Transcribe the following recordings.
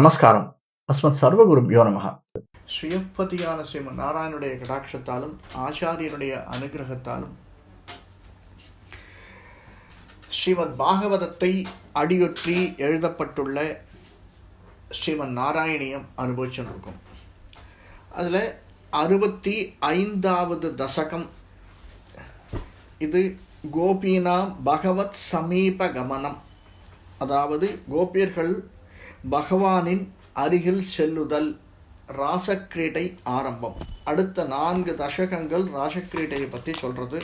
நமஸ்காரம். அஸ்மத் சர்வகுருபியோ யோனமகா ஸ்ரீயப்பதியான ஸ்ரீமன் நாராயணுடைய கடாட்சத்தாலும் ஆச்சாரியனுடைய அனுகிரகத்தாலும் ஸ்ரீமத் பாகவதத்தை அடியொற்றி எழுதப்பட்டுள்ள ஸ்ரீமன் நாராயணியம் அனுபவிச்சுருக்கும் அதில் அறுபத்தி ஐந்தாவது தசகம். இது கோபினாம் பகவத் சமீப கமனம். அதாவது கோபியர்கள் பகவானின் அருகில் செல்லுதல் ராசக்கிரீடை ஆரம்பம். அடுத்த நான்கு தசகங்கள் ராசக்கிரீடையை பற்றி சொல்கிறது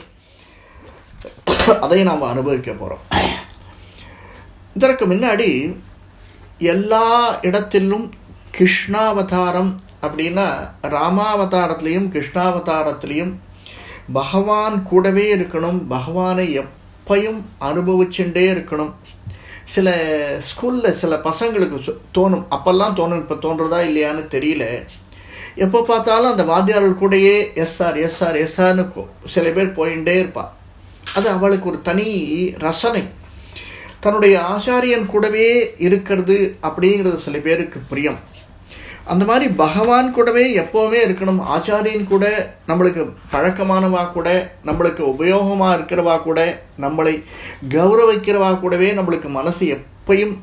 அதை நாம் அனுபவிக்க போகிறோம் இதற்கு முன்னாடி எல்லா இடத்திலும் கிருஷ்ணாவதாரம் அப்படின்னா ராமாவதாரத்துலேயும் கிருஷ்ணாவதாரத்துலேயும் பகவான் கூடவே இருக்கணும். பகவானை எப்பையும் அனுபவிச்சுட்டே இருக்கணும். சில ஸ்கூலில் சில பசங்களுக்கு தோணும். அப்போல்லாம் தோணும் இப்போ தோன்றதா இல்லையான்னு தெரியல. எப்போ பார்த்தாலும் அந்த வாத்தியார்கள் கூடயே எஸ்ஆர் எஸ்ஆர் எஸ்ஆர்னு சில பேர் போயிட்டே இருப்பாள் அது அவளுக்கு ஒரு தனி ரசனை. தன்னுடைய ஆச்சாரியன் கூடவே இருக்கிறது அப்படிங்கிறது சில பேருக்கு பிரியம். அந்த மாதிரி பகவான் கூடவே எப்போவுமே இருக்கணும். ஆச்சாரியன் கூட நம்மளுக்கு பழக்கமானவா கூட நம்மளுக்கு உபயோகமாக இருக்கிறவா கூட நம்மளை கௌரவிக்கிறவா கூடவே நம்மளுக்கு மனசு எப்பயும்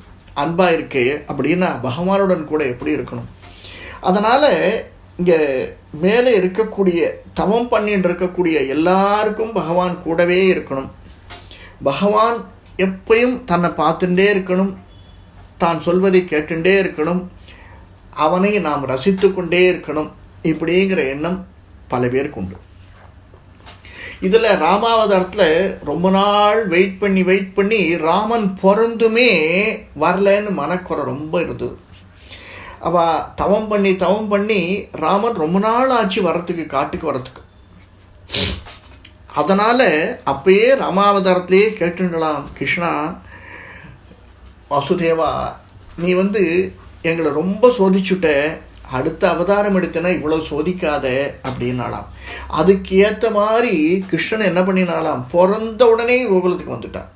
அன்பாக இருக்கே அப்படின்னா பகவானுடன் கூட எப்படி இருக்கணும்? அதனால் இங்கே மேலே இருக்கக்கூடிய தவம் பண்ணிட்டு இருக்கக்கூடிய எல்லாருக்கும் பகவான் கூடவே இருக்கணும். பகவான் எப்பயும் தன்னை பார்த்துட்டே இருக்கணும். தான் சொல்வதை கேட்டுட்டே இருக்கணும். அவனை நாம் ரசித்து கொண்டே இருக்கணும் இப்படிங்கிற எண்ணம் பல பேருக்கு உண்டு. இதில் ராமாவதாரத்தில் ரொம்ப நாள் வெயிட் பண்ணி வெயிட் பண்ணி ராமன் பிறந்துமே வரலன்னு மனக்குறை ரொம்ப இருந்தது. அவள் தவம் பண்ணி தவம் பண்ணி ராமன் ரொம்ப நாள் ஆச்சு வரத்துக்கு காட்டுக்கு வரத்துக்கு அதனால் அப்பயே ராமாவதாரத்திலேயே கேட்டுடலாம் கிருஷ்ணா வாசுதேவா நீ வந்து எங்களை ரொம்ப சோதிச்சுட்ட அடுத்த அவதாரம் எடுத்தனா இவ்வளோ சோதிக்காத அப்படின்னாலாம் அதுக்கு ஏற்ற மாதிரி கிருஷ்ணன் என்ன பண்ணினாலாம் பிறந்த உடனே கோகுலத்துக்கு வந்துட்டான்.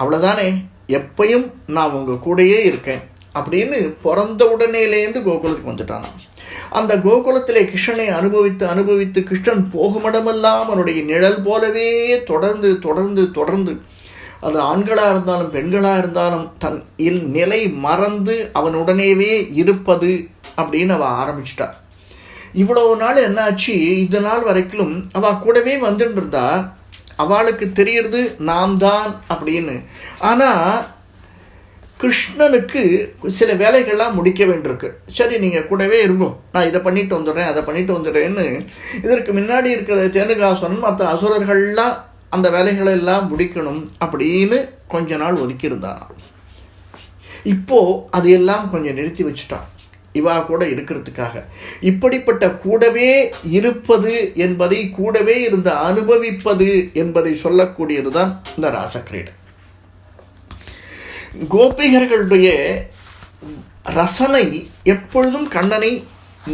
அவ்வளோதானே எப்பையும் நான் உங்கள் கூடயே இருக்கேன் அப்படின்னு பிறந்த உடனேலேருந்து கோகுலத்துக்கு வந்துட்டானாம். அந்த கோகுலத்திலே கிருஷ்ணனை அனுபவித்து அனுபவித்து கிருஷ்ணன் போகுமிடமெல்லாம் அவனுடைய நிழல் போலவே தொடர்ந்து தொடர்ந்து தொடர்ந்து அது ஆண்களாக இருந்தாலும் பெண்களாக இருந்தாலும் தன் இல் நிலை மறந்து அவனுடனேவே இருப்பது அப்படின்னு அவள் ஆரம்பிச்சிட்டா. இவ்வளவு நாள் என்னாச்சு? இது நாள் வரைக்கும் அவ கூடவே வந்துட்டு இருந்தா அவளுக்கு தெரியறது நாம் தான் அப்படின்னு. ஆனால் கிருஷ்ணனுக்கு சில வேலைகள்லாம் முடிக்க வேண்டியிருக்கு. சரி நீங்கள் கூடவே இருக்கும் நான் இதை பண்ணிட்டு வந்துடுறேன் அதை பண்ணிட்டு வந்துடுறேன்னு. இதற்கு முன்னாடி இருக்கிற தேனுகாசன் மற்ற அசுரர்கள்லாம் அந்த வேலைகளை எல்லாம் முடிக்கணும் அப்படின்னு கொஞ்ச நாள் ஒதுக்கியிருந்தான் இப்போ அதையெல்லாம் கொஞ்சம் நிறுத்தி வச்சுட்டான். இவா கூட இருக்கிறதுக்காக. இப்படிப்பட்ட கூடவே இருப்பது என்பதை கூடவே இருந்து அனுபவிப்பது என்பதை சொல்லக்கூடியது தான் இந்த ராசக்கிரீடை. கோபிகர்களுடைய ரசனை எப்பொழுதும் கண்ணனை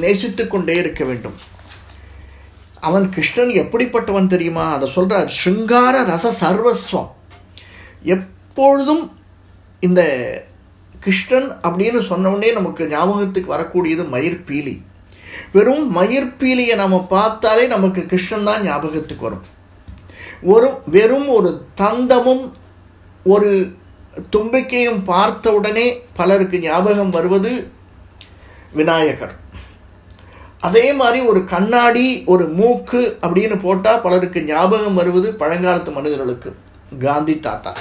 நேசித்து கொண்டே இருக்க வேண்டும். அவன் கிருஷ்ணன் எப்படிப்பட்டவன் தெரியுமா? அதை சொல்கிறார் ஸ்ருங்கார ரச சர்வஸ்வம். எப்பொழுதும் இந்த கிருஷ்ணன் அப்படின்னு சொன்ன உடனே நமக்கு ஞாபகத்துக்கு வரக்கூடியது மயிர்பீலி. வெறும் மயிர்பீலியை நம்ம பார்த்தாலே நமக்கு கிருஷ்ணன் தான் ஞாபகத்துக்கு வரும். ஒரு வெறும் ஒரு தந்தமும் ஒரு தும்பிக்கையும் பார்த்த உடனே பலருக்கு ஞாபகம் வருவது விநாயகர். அதே மாதிரி ஒரு கண்ணாடி ஒரு மூக்கு அப்படின்னு போட்டால் பலருக்கு ஞாபகம் வருவது பழங்காலத்து மனிதர்களுக்கு. காந்தி தாத்தா.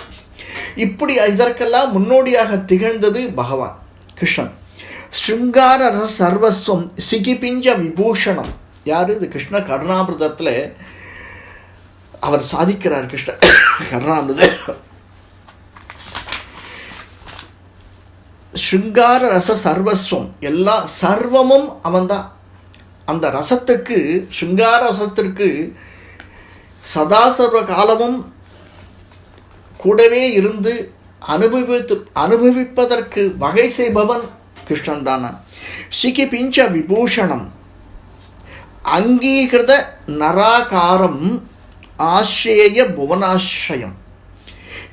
இப்படி இதற்கெல்லாம் முன்னோடியாக திகழ்ந்தது பகவான் கிருஷ்ணன். ஸ்ருங்கார ரச சர்வஸ்வம் சிகிபிஞ்ச விபூஷணம். யார்? இது கிருஷ்ண கருணாமிரதத்தில் அவர் சாதிக்கிறார் கிருஷ்ண கருணாமிரத. ஸ்ருங்கார ரச சர்வஸ்வம் எல்லா சர்வமும் அவன்தான். அந்த ரசத்துக்கு சுங்கார ரசத்திற்கு சதாசர்வ காலமும் கூடவே இருந்து அனுபவித்து அனுபவிப்பதற்கு வகை செய்பவன் கிருஷ்ணன் தானா சிகி பிஞ்ச விபூஷணம். அங்கீகிருத நராகாரம் ஆசிரேய புவனாசிரயம்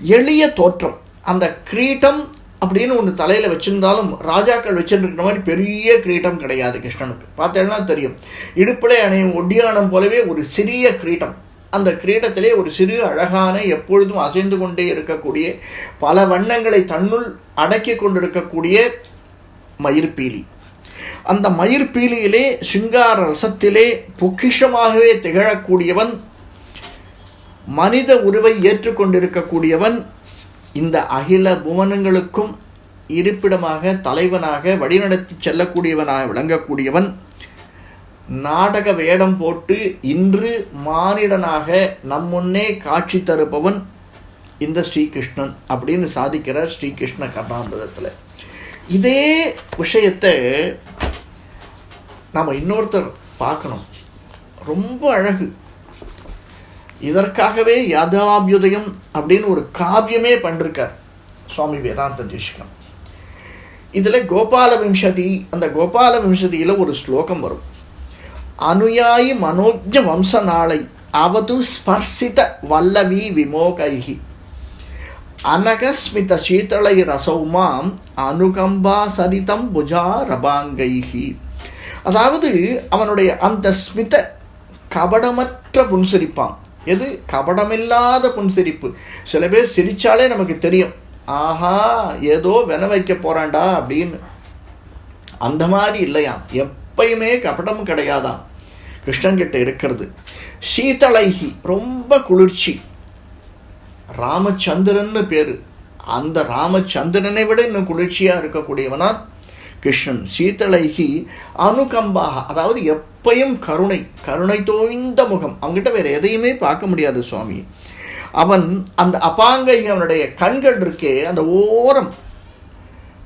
எளிய தோற்றம். அந்த கிரீட்டம் அப்படின்னு ஒன்று தலையில் வச்சிருந்தாலும் ராஜாக்கள் வச்சுருக்கிற மாதிரி பெரிய கிரீட்டம் கிடையாது கிருஷ்ணனுக்கு. பார்த்தேன்னா தெரியும். இடுப்பிலே அணையும் ஒட்டியானம் போலவே ஒரு சிறிய கிரீட்டம் அந்த கிரீடத்திலே ஒரு சிறு அழகான எப்பொழுதும் அசைந்து கொண்டே இருக்கக்கூடிய பல வண்ணங்களை தன்னுள் அடக்கி கொண்டிருக்கக்கூடிய மயிர்பீலி. அந்த மயிர்பீலியிலே சிங்கார ரசத்திலே பொக்கிஷமாகவே திகழக்கூடியவன் மனித உருவை ஏற்றுக்கொண்டிருக்கக்கூடியவன் இந்த அகில புவனங்களுக்கும் இருப்பிடமாக தலைவனாக வழிநடத்தி செல்லக்கூடியவனாக விளங்கக்கூடியவன் நாடக வேடம் போட்டு இன்று மானிடனாக நம் முன்னே காட்சி தருபவன் இந்த ஸ்ரீகிருஷ்ணன் அப்படின்னு சாதிக்கிறார் ஸ்ரீகிருஷ்ண கர்ணாமிரதத்தில். இதே விஷயத்தை நம்ம இன்னொருத்தர் பார்க்கணும். ரொம்ப அழகு. இதற்காகவே யாதாபியுதயம் அப்படின்னு ஒரு காவியமே பண்ணிருக்கார் சுவாமி வேதாந்த தேசிகம். இதில் கோபால விம்சதி அந்த கோபால விம்சதியில் ஒரு ஸ்லோகம் வரும். அனுயாயி மனோஜ வம்ச நாளை அவது ஸ்பர்சித வல்லவி விமோகைகி அனகஸ்மித சீதளை ரசௌமாம் அனுகம்பா சரிதம் புஜா ரபாங்கைகி அதாவது அவனுடைய அந்த ஸ்மித கபடமற்ற புன்சிரிப்பான். எது? கபடமில்லாத புன்சிரிப்பு. சில பேர் சிரிச்சாலே நமக்கு தெரியும். ஆஹா ஏதோ வென வைக்க போகிறான்டா அப்படின்னு. அந்த மாதிரி இல்லையாம். எப்பயுமே கபடம் கிடையாதாம். கிருஷ்ணன்கிட்ட இருக்கிறது. சீதளைகி ரொம்ப குளிர்ச்சி. ராமச்சந்திரன்னு பேர். அந்த ராமச்சந்திரனை விட இன்னும் குளிர்ச்சியாக இருக்கக்கூடியவனா கிருஷ்ணன் சீதளைகி அனுகம்பாக அதாவது எப்பயும் கருணை கருணை தோய்ந்த முகம் அவங்ககிட்ட வேற எதையுமே பார்க்க முடியாது சுவாமி. அவன் அந்த அபாங்கை அவனுடைய கண்கள் இருக்கே அந்த ஓரம்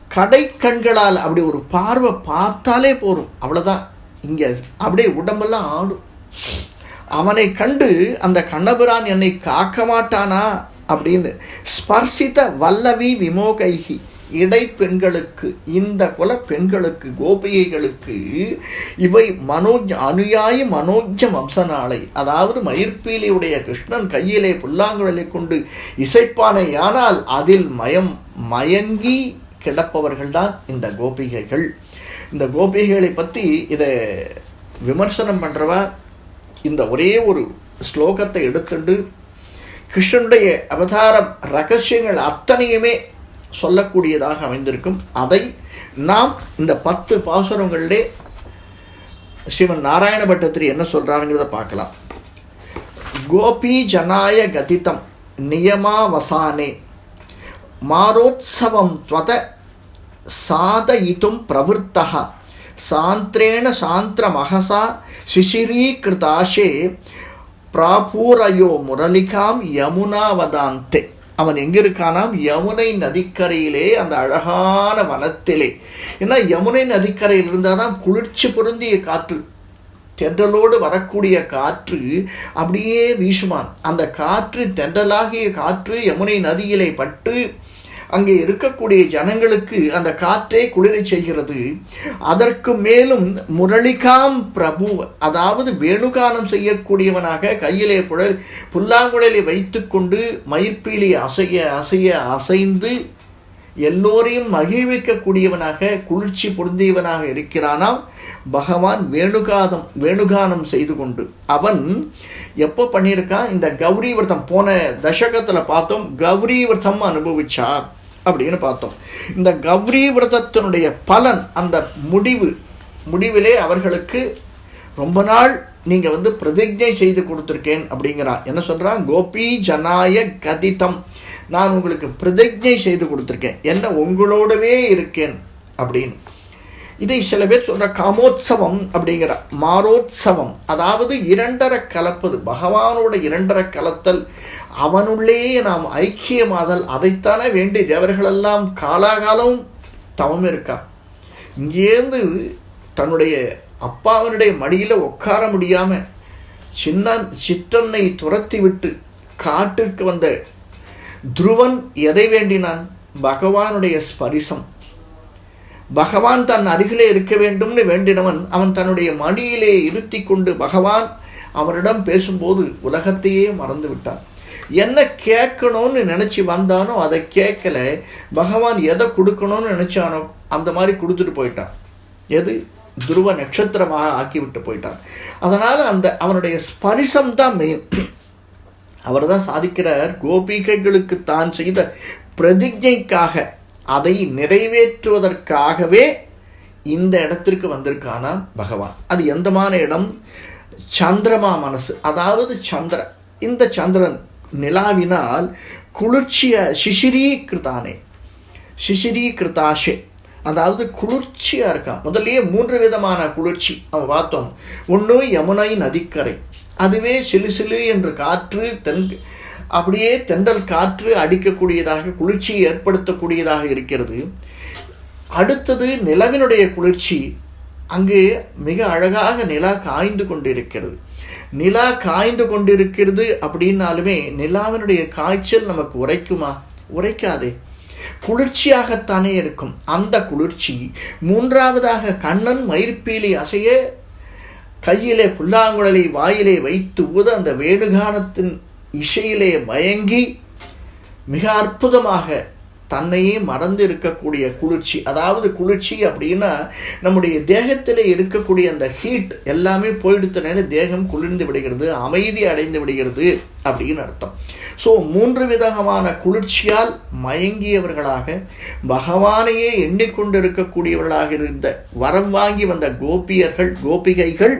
கடை கண்களால் அப்படி ஒரு பார்வை பார்த்தாலே போரும் அவ்வளோதான் இங்கே அப்படியே உடம்பெல்லாம் ஆடும். அவனை கண்டு அந்த கண்ணபிரான் என்னை காக்க மாட்டானா அப்படின்னு ஸ்பர்சித்த வல்லவி விமோகைகி இடை பெண்களுக்கு இந்த குல பெண்களுக்கு கோபிகைகளுக்கு இவை மனோஜ் அனுயாயி மனோஜ வம்சநாளை அதாவது மயிர்பீலியுடைய கிருஷ்ணன் கையிலே புல்லாங்குழலை கொண்டு இசைப்பானையானால் அதில் மயம் மயங்கி கிடப்பவர்கள்தான் இந்த கோபிகைகள். இந்த கோபிகைகளை பற்றி இதை விமர்சனம் பண்ணுறவ இந்த ஒரே ஒரு ஸ்லோகத்தை எடுத்துண்டு கிருஷ்ணனுடைய அவதாரம் ரகசியங்கள் அத்தனையுமே சொல்லக்கூடியதாக அமைந்திருக்கும். அதை நாம் இந்த பத்து பாசுரங்களிலே ஸ்ரீமன் நாராயண பட்டத்திரி என்ன சொல்கிறாருங்கிறத பார்க்கலாம். கோபி ஜனாய கதிதம் நியமாவசானே. மாரோத்சவம் துவத சாதயித்தும் பிரவருத்தா சாந்திரேண சாந்திரமகசா சிசிரீகிருதாசே பிராபூரயோ முரளிகாம் யமுனாவதாந்தே. அவன் எங்க இருக்கானாம் யமுனை நதிக்கரையிலே அந்த அழகான வனத்திலே. ஏன்னா யமுனை நதிக்கரையில் இருந்தால்தான் குளிர்ச்சி பொருந்திய காற்று. தென்றலோடு வரக்கூடிய காற்று அப்படியே வீசுமான் அந்த காற்று தென்றலாகிய காற்று யமுனை நதியிலே பட்டு அங்கே இருக்கக்கூடிய ஜனங்களுக்கு அந்த காற்றே குளிரை செய்கிறது. அதற்கு மேலும் முரளிகாம் பிரபு அதாவது வேணுகானம் செய்யக்கூடியவனாக கையிலே புழல் புல்லாங்குழலை வைத்துக்கொண்டு மயிர்பீலி அசைய அசைய அசைந்து எல்லோரையும் மகிழ்விக்கக்கூடியவனாக குளிர்ச்சி பொருந்தியவனாக இருக்கிறானாம். பகவான் வேணுகாதம் வேணுகானம் செய்து கொண்டு அவன் எப்போ பண்ணியிருக்கான்? இந்த கௌரி விரதம் போன தசகத்தில் பார்த்தோம் கௌரி விரதம் அனுபவிச்சார். அப்படின்னு பார்த்தோம். இந்த கௌரி விரதத்தினுடைய பலன் அந்த முடிவு முடிவிலே அவர்களுக்கு ரொம்ப நாள் நீங்கள் வந்து பிரதிஜை செய்து கொடுத்துருக்கேன் அப்படிங்கிறான் என்ன சொல்கிறான் கோபி ஜனாய கதிதம். நான் உங்களுக்கு பிரதிஜை செய்து கொடுத்துருக்கேன். என்ன? உங்களோடவே இருக்கேன் அப்படின்னு. இதை சில பேர் சொல்கிற காமோத்சவம் அப்படிங்கிற மாரோத்சவம் அதாவது இரண்டரை கலப்பது பகவானோட இரண்டரை கலத்தல் அவனுள்ளே நாம் ஐக்கியமாதல் அதைத்தானே வேண்டி தேவர்களெல்லாம் காலாகாலம் தவம் இருக்கா? இங்கேருந்து தன்னுடைய அப்பாவனுடைய மடியில் உட்கார முடியாமல் சின்ன சிற்றன்னை துரத்தி விட்டு காட்டிற்கு வந்த துருவன் எதை வேண்டினான்? பகவானுடைய ஸ்பரிசம். பகவான் தன் அருகிலே இருக்க வேண்டும்னு வேண்டினவன் அவன் தன்னுடைய மடியிலே இருத்தி கொண்டு பகவான் அவனிடம் பேசும்போது உலகத்தையே மறந்து விட்டான். என்ன கேட்கணும்னு நினச்சி வந்தானோ அதை கேட்கல. பகவான் எதை கொடுக்கணும்னு நினச்சானோ அந்த மாதிரி கொடுத்துட்டு போயிட்டான். எது? துருவ நட்சத்திரமாக ஆக்கிவிட்டு போயிட்டான். அதனால் அந்த அவனுடைய ஸ்பரிசம் தான் மெயின் அவர் தான் சாதிக்கிறார். கோபிகைகளுக்கு தான் செய்த பிரதிஜைக்காக அதை நிறைவேற்றுவதற்காகவே இந்த இடத்திற்கு வந்திருக்கானா பகவான். அது எந்தமான இடம்? சந்திரமா மனசு. அதாவது சந்திரன் இந்த சந்திரன் நிலாவினால் குளிர்ச்சிய சிசிரீகிருத்தானே சிசிரீகிருத்தாஷே அதாவது குளிர்ச்சியாக இருக்கான். முதல்லயே மூன்று விதமான குளிர்ச்சி அவன் பார்த்தோம். ஒன்று யமுனை நதிக்கரை. அதுவே சிலு சிலு என்று காற்று தென் அப்படியே தென்றல் காற்று அடிக்கக்கூடியதாக குளிர்ச்சியை ஏற்படுத்தக்கூடியதாக இருக்கிறது. அடுத்தது நிலவினுடைய குளிர்ச்சி அங்கு மிக அழகாக நிலா காய்ந்து கொண்டிருக்கிறது. நிலா காய்ந்து கொண்டிருக்கிறது அப்படின்னாலுமே நிலாவினுடைய காய்ச்சல் நமக்கு உரைக்குமா? உரைக்காதே. குளிர்ச்சியாகத்தானே இருக்கும். அந்த குளிர்ச்சி மூன்றாவதாக கண்ணன் மயிர்பீலி அசைய கையிலே புல்லாங்குழலை வாயிலே வைத்து ஊத அந்த வேணுகானத்தின் இசையிலே மயங்கி மிக அற்புதமாக தன்னையே மறந்து இருக்கக்கூடிய குளிர்ச்சி. அதாவது குளிர்ச்சி அப்படின்னா நம்முடைய தேகத்தில் இருக்கக்கூடிய அந்த ஹீட் எல்லாமே போயிடுத்தனே தேகம் குளிர்ந்து விடுகிறது அமைதி அடைந்து விடுகிறது அப்படின்னு அர்த்தம். ஸோ மூன்று விதமான குளிர்ச்சியால் மயங்கியவர்களாக பகவானையே எண்ணிக்கொண்டிருக்கக்கூடியவர்களாக இருந்த வரம் வாங்கி வந்த கோபியர்கள் கோபிகைகள்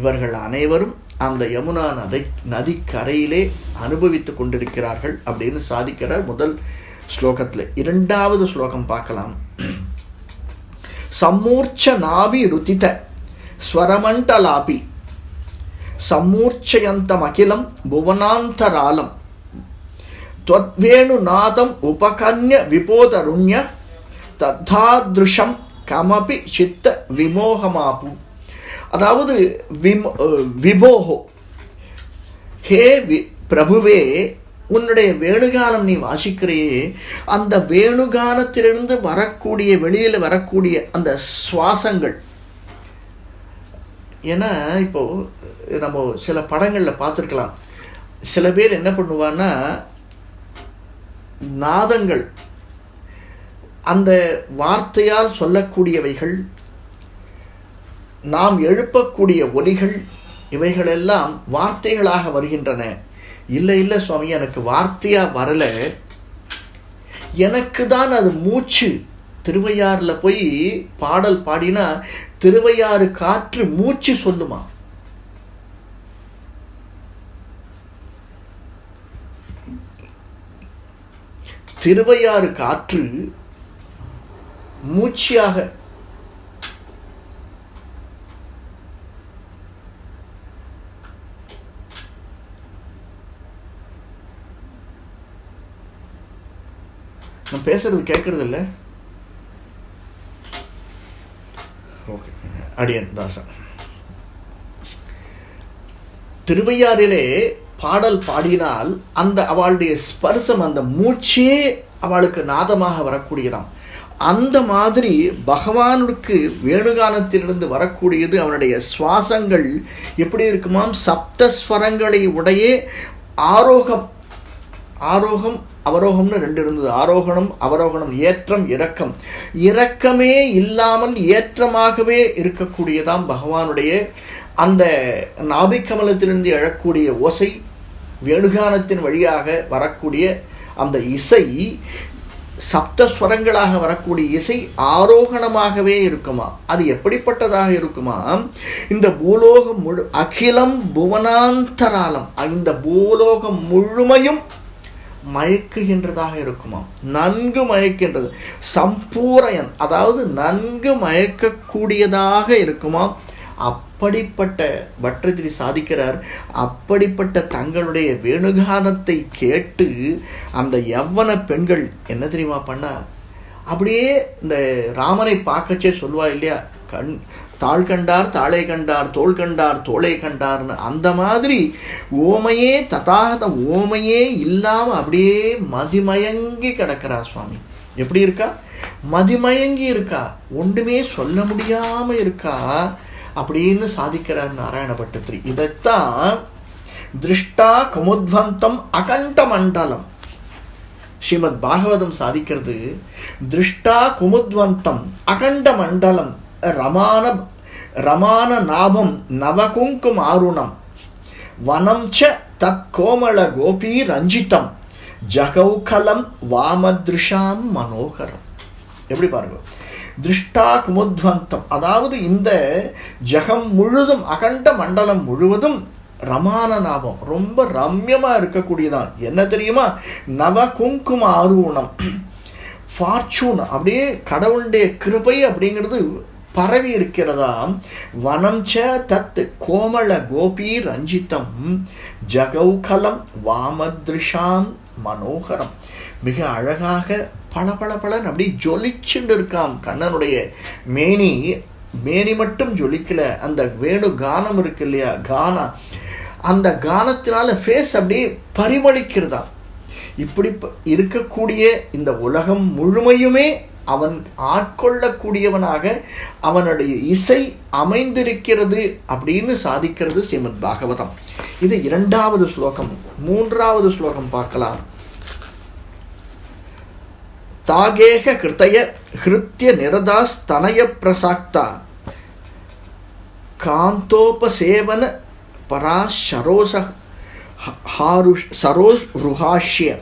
இவர்கள் அனைவரும் அந்த யமுனா நதை நதிக்கரையிலே அனுபவித்து கொண்டிருக்கிறார்கள் அப்படின்னு சாதிக்கிறார் முதல் ஸ்லோகத்தில் இரண்டாவது ஸ்லோகம் பார்க்கலாம் சம்மூர்ச்ச நாபி ருதித ஸ்வரமண்டலாபி சம்மூர்ச்சயந்தமகிலம் புவனாந்தராலம் त्वद्वेणुनादम् उपकन्य विपोतरुण्य தத்தாதிருஷம் கமபி சித்த விமோகமாப்பு அதாவது விமோ விமோகோ ஹே வி பிரபுவே உன்னுடைய வேணுகாலம் நீ வாசிக்கிறையே. அந்த வேணுகாலத்திலிருந்து வரக்கூடிய வெளியில் வரக்கூடிய அந்த சுவாசங்கள். ஏன்னா இப்போது நம்ம சில படங்களில் பார்த்துருக்கலாம். சில பேர் என்ன பண்ணுவான்னா நாதங்கள். அந்த வார்த்தையால் சொல்லக்கூடியவைகள் நாம் எழுப்பக்கூடிய ஒலிகள் இவைகளெல்லாம் வார்த்தைகளாக வருகின்றன. இல்லை இல்லை சுவாமி எனக்கு வார்த்தையாக வரல. எனக்கு தான் அது மூச்சு. திருவையாறில் போய் பாடல் பாடினா திருவையாறு காற்று மூச்சு சொல்லுமா? திருவையாறு காற்று மூச்சியாக நான் பேசுறது கேட்கறது இல்லை. ஓகே அடியன் தாசன் திருவையாறிலே பாடல் பாடினால் அந்த அவளுடைய ஸ்பர்சம் அந்த மூச்சே அவளுக்கு நாதமாக வரக்கூடியதாம். அந்த மாதிரி பகவானுக்கு வேணுகானத்திலிருந்து வரக்கூடியது அவனுடைய சுவாசங்கள். எப்படி இருக்குமாம்? சப்தஸ்வரங்களை உடைய ஆரோக ஆரோகம் அவரோகம்னு ரெண்டு இருந்தது. ஆரோகணம் அவரோகணம் ஏற்றம் இரக்கம். இரக்கமே இல்லாமல் ஏற்றமாகவே இருக்கக்கூடியதாம் பகவானுடைய அந்த நாபிக்கமலத்திலிருந்து எழக்கூடிய ஓசை வேணுகானத்தின் வழியாக வரக்கூடிய அந்த இசை சப்தஸ்வரங்களாக வரக்கூடிய இசை ஆரோகணமாகவே இருக்குமா? அது எப்படிப்பட்டதாக இருக்குமா? இந்த பூலோகம் முழு அகிலம் புவனாந்தராலம். இந்த பூலோகம் முழுமையும் மயக்குகின்றதாக இருக்குமாம். நன்கு மயக்கின்றது. சம்பூரையன் அதாவது நன்கு மயக்கக்கூடியதாக இருக்குமாம். அப்படிப்பட்ட பட்டத்திரி சாதிக்கிறார். அப்படிப்பட்ட தங்களுடைய வேணுகானத்தை கேட்டு அந்த எவ்வன பெண்கள் என்ன தெரியுமா பண்ணா? அப்படியே இந்த ராமனை பார்க்கச்சே சொல்லுவா இல்லையா? கண் தாள் கண்டார் தாளை கண்டார் தோள் கண்டார் தோளை கண்டார்னு அந்த மாதிரி ஓமையே ததாகத ஓமையே இல்லாமல் அப்படியே மதிமயங்கி கிடக்கிறா சுவாமி. எப்படி இருக்கா? மதிமயங்கி இருக்கா. ஒன்றுமே சொல்ல முடியாமல் இருக்கா. அப்படின்னு சாதிக்கிறார் நாராயண பட்டத்திரி. இதைத்தான் திருஷ்டா குமுத்வந்தம் அகண்ட மண்டலம். ஸ்ரீமத் பாகவதம் சாதிக்கிறது திருஷ்டா குமுத்வந்தம் அகண்ட மண்டலம். ரமான ரமான நாபம் நவகுங்கும் ஆருணம். வனம் ச தத் கோமள கோபி ரஞ்சிதம் ஜகௌகலம் வாமத்ருஷாம் மனோகரம். எப்படி பாருங்க? திருஷ்டா குமுத்வந்தம். அதாவது இந்த ஜகம் முழுதும் அகண்ட மண்டலம் முழுவதும் ரமான நாபம் ரொம்ப ரம்யமாக இருக்கக்கூடியதான். என்ன தெரியுமா? நவ குங்கும ஆரூணம். ஃபார்ச்சூன் அப்படியே கடவுளுடைய கிருபை அப்படிங்கிறது பரவி இருக்கிறதா வனம் ச தத் கோமள கோபி ரஞ்சிதம் ஜகௌகலம் வாமத்ரிஷாம் மனோகரம். மிக அழகாக பல பல பலன் அப்படி ஜொலிச்சுண்டு இருக்காம் கண்ணனுடைய மேனி. மேனி மட்டும் ஜொலிக்கல. அந்த வேணு கானம் இருக்கு இல்லையா? கானா. அந்த கானத்தினால ஃபேஸ் அப்படியே பரிமளிக்கிறதா இப்படி இருக்கக்கூடிய இந்த உலகம் முழுமையுமே அவன் ஆட்கொள்ளக்கூடியவனாக அவனுடைய இசை அமைந்திருக்கிறது அப்படின்னு சாதிக்கிறது ஸ்ரீமத் பாகவதம். இது இரண்டாவது ஸ்லோகம் மூன்றாவது ஸ்லோகம் பார்க்கலாம். தாகேக கிருத்தய ஹிருத்திய நிரதாஸ்தனய பிரசாக்தா. காந்தோபசேவன பராசரோச ஹாருஷ் சரோஸ் ருஹாஷ்ய.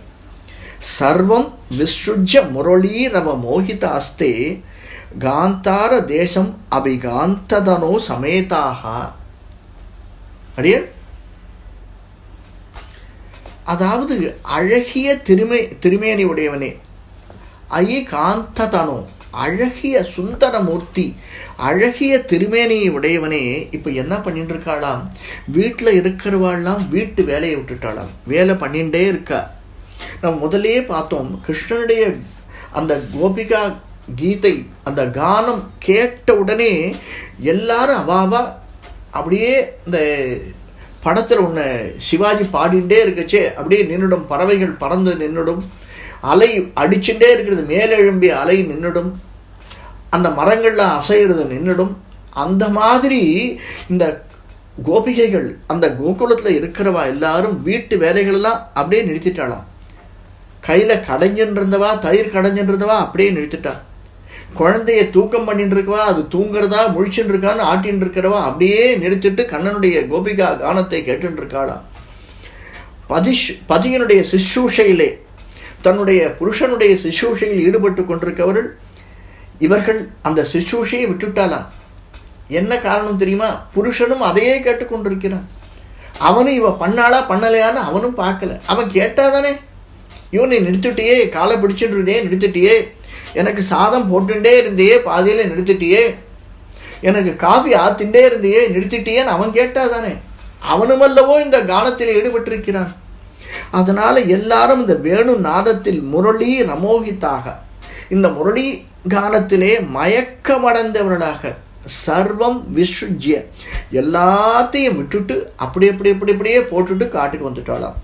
சர்வம் விஸ்ருஜ முரளீரவ மோகிதாஸ்தே காந்தார தேசம் அபிகாந்ததனோ சமேதாக அடியன் அதாவது அழகிய திருமை திருமேனி உடையவனே ஐ காந்ததனோ அழகிய சுந்தரமூர்த்தி அழகிய திருமேனியை உடையவனே இப்போ என்ன பண்ணிட்டு இருக்காளாம் வீட்டில் இருக்கிறவாள்லாம் வீட்டு வேலையை விட்டுட்டாளாம். வேலை பண்ணிகிட்டே இருக்கா. நம்ம முதலே பார்த்தோம் கிருஷ்ணனுடைய அந்த கோபிகா கீதை அந்த கானம் கேட்ட உடனே எல்லாரும் அவாவா அப்படியே இந்த படத்தில் ஒன்று சிவாஜி பாடிண்டே இருக்கச்சே அப்படியே நின்றுடும் பறவைகள் பறந்து நின்றுடும் அலை அடிச்சுட்டே இருக்கிறது மேலெழும்பிய அலை நின்றுடும் அந்த மரங்களில் அசையிறது நின்றுடும் அந்த மாதிரி இந்த கோபிகைகள் அந்த கோகுலத்தில் இருக்கிறவா எல்லாரும் வீட்டு வேலைகளெல்லாம் அப்படியே நிறுத்திட்டாளாம். கையில் கடைஞ்சுன்னு இருந்தவா தயிர் கடைஞ்சுன்னு இருந்தவா அப்படியே நிறுத்திட்டா. குழந்தைய தூக்கம் பண்ணிட்டு இருக்கவா அது தூங்குறதா? முழிச்சுட்டு இருக்கான்னு ஆட்டின்னு இருக்கிறவா அப்படியே நிறுத்திட்டு கண்ணனுடைய கோபிகா கானத்தை கேட்டுட்டு பதிஷ் பதியனுடைய சிசூஷையிலே தன்னுடைய புருஷனுடைய சிசூஷையில் ஈடுபட்டு கொண்டிருக்கவர்கள் இவர்கள் அந்த சிசூஷையை விட்டுட்டாளா என்ன காரணம் தெரியுமா? புருஷனும் அதையே கேட்டுக்கொண்டிருக்கிறான். அவனும் இவன் பண்ணாளா பண்ணலையான்னு அவனும் பார்க்கல. அவன் கேட்டாதானே? இவனை நிறுத்திட்டியே காலை பிடிச்சிட்டு இருந்தே நிறுத்திட்டியே எனக்கு சாதம் போட்டுட்டே இருந்தியே பாதியில் நிறுத்திட்டியே எனக்கு காஃபி ஆத்திண்டே இருந்தியே நிறுத்திட்டியேன்னு அவன் கேட்டாதானே. அவனுமல்லவோ இந்த கானத்தில் ஈடுபட்டிருக்கிறான். அதனால் எல்லாரும் இந்த வேணு நாதத்தில் முரளி ரமோகித்தாக இந்த முரளி கானத்திலே மயக்கமடைந்தவர்களாக சர்வம் விசுஜ்ய எல்லாத்தையும் விட்டுட்டு அப்படி அப்படி அப்படி அப்படியே போட்டுட்டு காட்டுக்கு வந்துட்டாளாம்.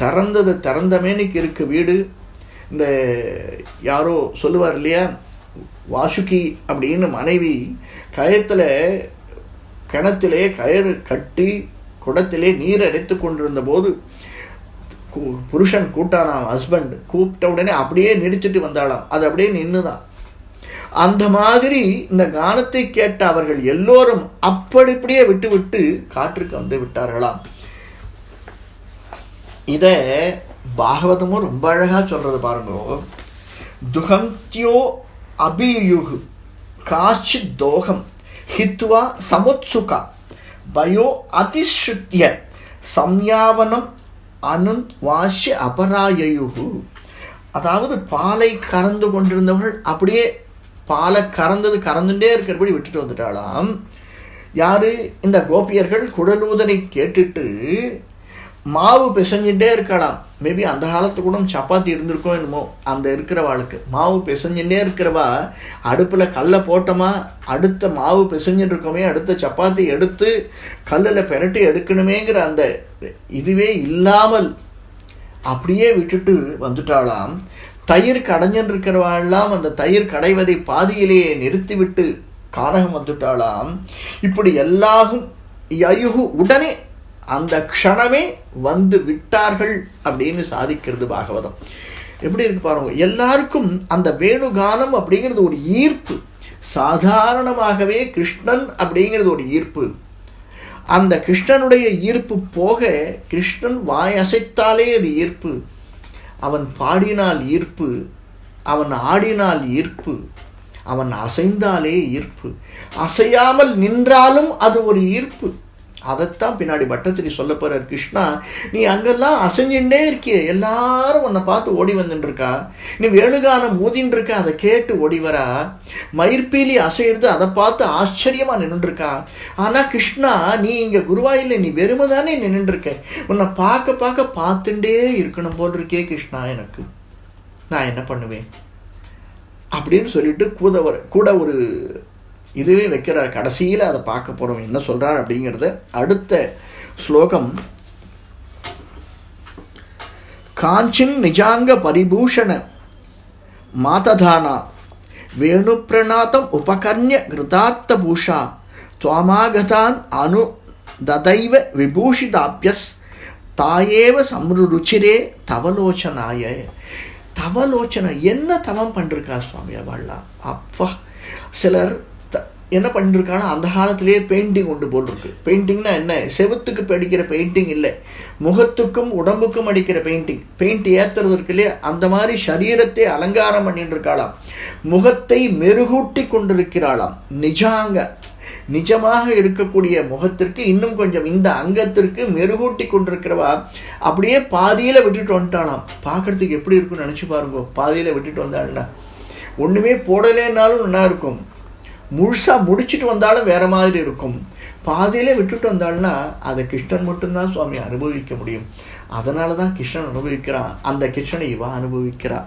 திறந்தது திறந்த மேனிக்கு இருக்குது வீடு. இந்த யாரோ சொல்லுவார் இல்லையா? வாசுகி அப்படின்னு மனைவி கயத்தில் கிணத்திலே கயிறு கட்டி குடத்திலே நீர் அடைத்து கொண்டிருந்த போது கு- புருஷன் கூட்டானாம் ஹஸ்பண்ட் கூப்பிட்ட உடனே அப்படியே நெடிச்சிட்டு வந்தாளாம். அது அப்படியே நின்றுதான் அந்த மாதிரி இந்த கானத்தை கேட்ட அவர்கள் எல்லோரும் அப்படி இப்படியே விட்டு விட்டு காற்றுக்கு வந்து விட்டார்களாம். இதை பாகவதமும் ரொம்ப அழகாக சொல்கிறது பாருங்க. துகந்தியோ அபியுகு காஷி தோகம் ஹித்வா சமுத்சுகா பயோ அதிஸ்ருத்திய சம்யாவனம் அனுந்த் வாஷ்ய அபராயயுகு. அதாவது பாலை கறந்து கொண்டிருந்தவர்கள் அப்படியே பாலை கறந்தது கறந்துட்டே இருக்கிறபடி விட்டுட்டு வந்துட்டாளாம். யாரு? இந்த கோபியர்கள் குடலூதனை கேட்டுட்டு மாவு பிசைஞ்சுட்டே இருக்கலாம். மேபி அந்த காலத்து கூட சப்பாத்தி இருந்திருக்கோ என்னமோ அந்த இருக்கிறவாளுக்கு. மாவு பிசைஞ்சுட்டே இருக்கிறவா அடுப்பில் கல்லை போட்டோமா அடுத்த மாவு பிசைஞ்சுட்டு இருக்கோமே அடுத்த சப்பாத்தி எடுத்து கல்லில் பெரட்டி எடுக்கணுமேங்கிற அந்த இதுவே இல்லாமல் அப்படியே விட்டுட்டு வந்துட்டாலாம் தயிர் கடைஞ்சுட்டு இருக்கிறவாள்லாம் அந்த தயிர் கடைவதை பாதியிலேயே நிறுத்திவிட்டு கானகம் வந்துட்டாளாம். இப்படி எல்லாகும் யயுகு உடனே அந்த க்ஷணமே வந்து விட்டார்கள் அப்படின்னு சாதிக்கிறது பாகவதம். எப்படி இருக்கு பாருங்க எல்லாருக்கும் அந்த வேணுகானம் அப்படிங்கிறது ஒரு ஈர்ப்பு. சாதாரணமாகவே கிருஷ்ணன் அப்படிங்கிறது ஒரு ஈர்ப்பு. அந்த கிருஷ்ணனுடைய ஈர்ப்பு போக கிருஷ்ணன் வாய் அசைத்தாலே அது ஈர்ப்பு. அவன் பாடினால் ஈர்ப்பு அவன் ஆடினால் ஈர்ப்பு அவன் அசைந்தாலே ஈர்ப்பு. அசையாமல் நின்றாலும் அது ஒரு ஈர்ப்பு. அதைத்தான் பின்னாடி பட்டத்திரி சொல்ல போகிறார் கிருஷ்ணா நீ அங்கெல்லாம் அசைஞ்சுட்டே இருக்கிய. எல்லாரும் உன்னை பார்த்து ஓடி வந்துட்டுருக்கா நீ வேணுகானம் ஊதின்ட்டுருக்க அதை கேட்டு ஓடி வரா. மயிர்பீலி அசையிறது அதை பார்த்து ஆச்சரியமாக நின்றுருக்கா ஆனால் கிருஷ்ணா நீ இங்கே குருவாயில் நீ வெறுமை தானே நின்றுருக்க உன்னை பார்க்க பார்க்க பார்த்துட்டே இருக்கணும் போல் இருக்கே கிருஷ்ணா எனக்கு. நான் என்ன பண்ணுவேன்? அப்படின்னு சொல்லிட்டு கூட ஒரு கூட ஒரு இதுவே வைக்கிறார். கடைசியில் அதை பார்க்க போகிறோம் என்ன சொல்கிறார் அப்படிங்கிறது அடுத்த ஸ்லோகம். காஞ்சின் நிஜாங்க பரிபூஷண மாததானா வேணுப்பிரணாதம் உபகர்ணிய கிருதார்த்த பூஷா துவாமாகதான் அனு ததைவ விபூஷிதாபியஸ் தாயேவ சம்ருருச்சிரே தவலோச்சனாய. தவலோச்சனை என்ன தவம் பண்ணிருக்கா சுவாமி அவள்லாம் அப்பா சிலர் என்ன பண்ணிருக்கானா அந்த காலத்திலேயே பெயிண்டிங் உண்டு போல் இருக்கு பெயிண்டிங்னா என்ன? செவத்துக்கு அடிக்கிற பெயிண்டிங் இல்லை. முகத்துக்கும் உடம்புக்கும் அடிக்கிற பெயிண்டிங் பெயிண்ட் ஏத்துறது இருக்கு இல்லையா? அந்த மாதிரி சரீரத்தை அலங்காரம் பண்ணிட்டு இருக்காளாம் முகத்தை மெருகூட்டி கொண்டிருக்கிறாளாம். நிஜாங்க. நிஜமாக இருக்கக்கூடிய முகத்திற்கு இன்னும் கொஞ்சம் இந்த அங்கத்திற்கு மெருகூட்டி கொண்டிருக்கிறவா அப்படியே பாதியில் விட்டுட்டு வந்துட்டாளாம் பார்க்கறதுக்கு எப்படி இருக்கும்னு நினச்சி பாருங்க. பாதியில் விட்டுட்டு வந்தாள்னா ஒன்றுமே போடலைன்னாலும் நல்லா இருக்கும். முழுசாக முடிச்சுட்டு வந்தாலும் வேற மாதிரி இருக்கும். பாதியிலே விட்டுட்டு வந்தாள்னா அதை கிருஷ்ணன் மட்டும்தான் சுவாமி அனுபவிக்க முடியும். அதனால தான் கிருஷ்ணன் அனுபவிக்கிறான் அந்த கிருஷ்ணனை இவா அனுபவிக்கிறா.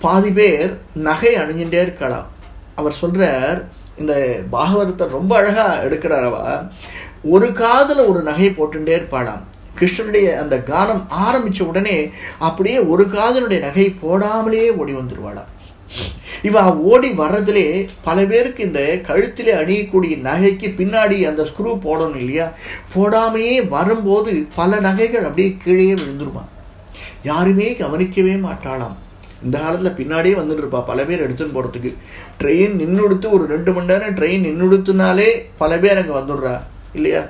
பாதி பேர் நகை அணிஞ்சுட்டே இருக்கலாம். அவர் சொல்கிறார் இந்த பாகவதத்தை ரொம்ப அழகாக எடுக்கிறார் அவ. ஒரு காதில் ஒரு நகை போட்டுட்டே இருப்பாளாம். கிருஷ்ணனுடைய அந்த கானம் ஆரம்பிச்ச உடனே அப்படியே ஒரு காதனுடைய நகை போடாமலேயே ஓடி வந்துடுவாளாம் இவன் ஓடி வர்றதுலே பல பேருக்கு இந்த கழுத்திலே அணியக்கூடிய நகைக்கு பின்னாடி அந்த ஸ்க்ரூ போடணும் இல்லையா? போடாமையே வரும்போது பல நகைகள் அப்படியே கீழே விழுந்துருவான் யாருமே கவனிக்கவே மாட்டாளாம். இந்த காலத்தில் பின்னாடியே வந்துட்டு இருப்பா பல பேர் எடுத்துன்னு போகிறதுக்கு ட்ரெயின் நின்றுடுத்து ஒரு ரெண்டு மணி நேரம் ட்ரெயின் நின்றுடுத்துனாலே பல பேர் அங்கே வந்துடுறா இல்லையா?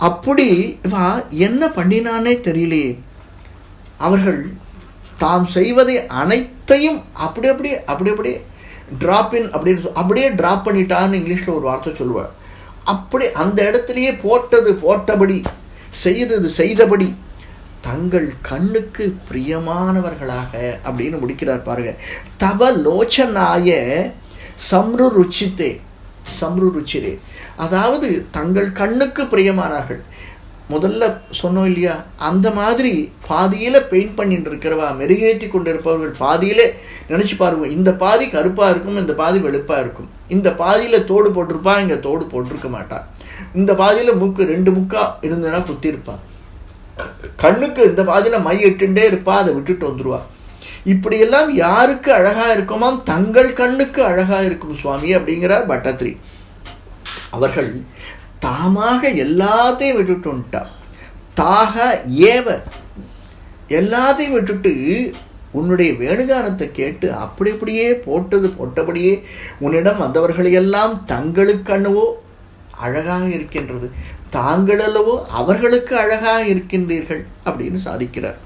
அப்படி இவன் என்ன பண்ணினானே தெரியலையே. அவர்கள் தாம் செய்வதை அனைத்தையும் அப்படி அப்படியே அப்படி அப்படியே ட்ராப் இன் அப்படின்னு சொல் அப்படியே ட்ராப் பண்ணிட்டான்னு இங்கிலீஷில் ஒரு வார்த்தை சொல்லுவார் அப்படி அந்த இடத்துலையே போட்டது போட்டபடி செய்தது செய்தபடி தங்கள் கண்ணுக்கு பிரியமானவர்களாக அப்படின்னு முடிக்கிறார் பாருங்க. தவ லோச்சனாய சம்ரு ருச்சித்தே சம்ரு ருச்சிரே அதாவது தங்கள் கண்ணுக்கு பிரியமானார்கள். முதல்ல சொன்னோம் இல்லையா? அந்த மாதிரி பாதியில் பெயிண்ட் பண்ணிட்டு இருக்கிறவா மெருகேற்றி கொண்டிருப்பவர்கள் பாதியிலே நினச்சி பாருங்க. இந்த பாதி கருப்பாக இருக்கும் இந்த பாதி வெளுப்பாக இருக்கும். இந்த பாதியில் தோடு போட்டிருப்பா இங்கே தோடு போட்டிருக்க மாட்டா. இந்த பாதியில் மூக்கு ரெண்டு முக்கா இருந்ததுன்னா குத்திருப்பா கண்ணுக்கு இந்த பாதியில் மை இட்டுண்டே இருப்பா அதை விட்டுட்டு வந்துடுவா இப்படியெல்லாம் யாருக்கு அழகாக இருக்குமாம்? தங்கள் கண்ணுக்கு அழகாக இருக்கும் சுவாமி அப்படிங்கிறார் பட்டத்ரி. அவர்கள் தாமாக எல்லாத்தையும் விட்டுட்டுன்ட்டா தாக ஏவ எல்லாத்தையும் விட்டுட்டு உன்னுடைய வேணுகானத்தை கேட்டு அப்படி அப்படியே போட்டது போட்டபடியே உன்னிடம் வந்தவர்களையெல்லாம் தங்களுக்கணுவோ அழகாக இருக்கின்றது. தாங்கள் அல்லவோ அவர்களுக்கு அழகாக இருக்கின்றீர்கள் அப்படின்னு சாதிக்கிறார்.